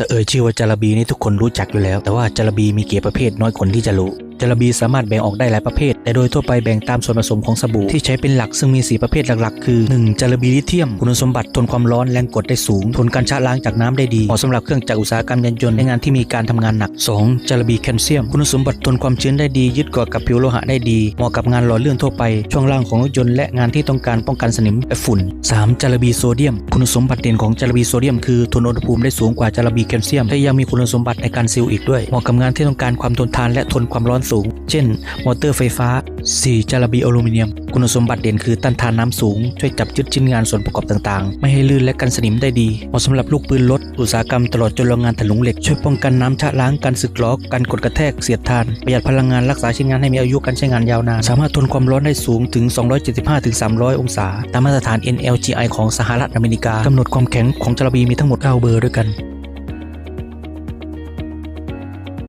ถ้าเอ่ยชื่อว่าจารบีนี่ทุกคนรู้จักอยู่แล้ว แต่ว่าจารบีมีเกี่ประเภทน้อยคนที่จะรู้จารบีสามารถแบ่งออกได้หลายประเภทแต่โดยทั่วไปแบ่งตามส่วนผสมของสบู่ที่ใช้เป็นหลักซึ่งมี 4 ประเภทหลักๆ คือ 1. จาระบีลิเธียม คุณสมบัติทนความร้อนแรงกดได้สูง ทนการชะล้างจากน้ำได้ดีเหมาะสำหรับเครื่องจักรอุตสาหกรรมยานยนต์ในงานที่มีการทำงานหนัก 2. จาระบีแคลเซียม คุณสมบัติทนความชื้นได้ดี ยึดเกาะกับผิวโลหะได้ดี เหมาะกับงานหล่อลื่นทั่วไป ช่วงล่างของรถยนต์และงานที่ต้องการป้องกันสนิมและฝุ่น 3. จาระบีโซเดียม คุณสมบัติเด่นของจาระบีโซเดียมคือทนอุณหภูมิได้สูงกว่าจารบีแคลเซียมและยังมีคุณสมบัติในการซีลอีกด้วยเหมาะกับงานที่ต้องการความทนทานและทนความร้อนสูง เช่น มอเตอร์ไฟฟ้า 4. จาระบีอลูมิเนียม คุณสมบัติเด่นคือต้านทานน้ำสูง ช่วยจับยึดชิ้นงานส่วนประกอบต่างๆ ไม่ให้ลื่นและกันสนิมได้ดี เหมาะสำหรับลูกปืนรถอุตสาหกรรมตลอดจนโรงงานถลุงเหล็ก ช่วยป้องกันน้ำชะล้างการสึกหรอการกดกระแทกเสียดทาน ประหยัดพลังงานรักษาชิ้นงานให้มีอายุการใช้งานยาวนาน สามารถทนความร้อนได้สูงถึง 275-300 องศา ตามมาตรฐาน NLGI ของสหรัฐอเมริกากำหนดความแข็งของจาระบีมีทั้งหมด 9 เบอร์ด้วยกัน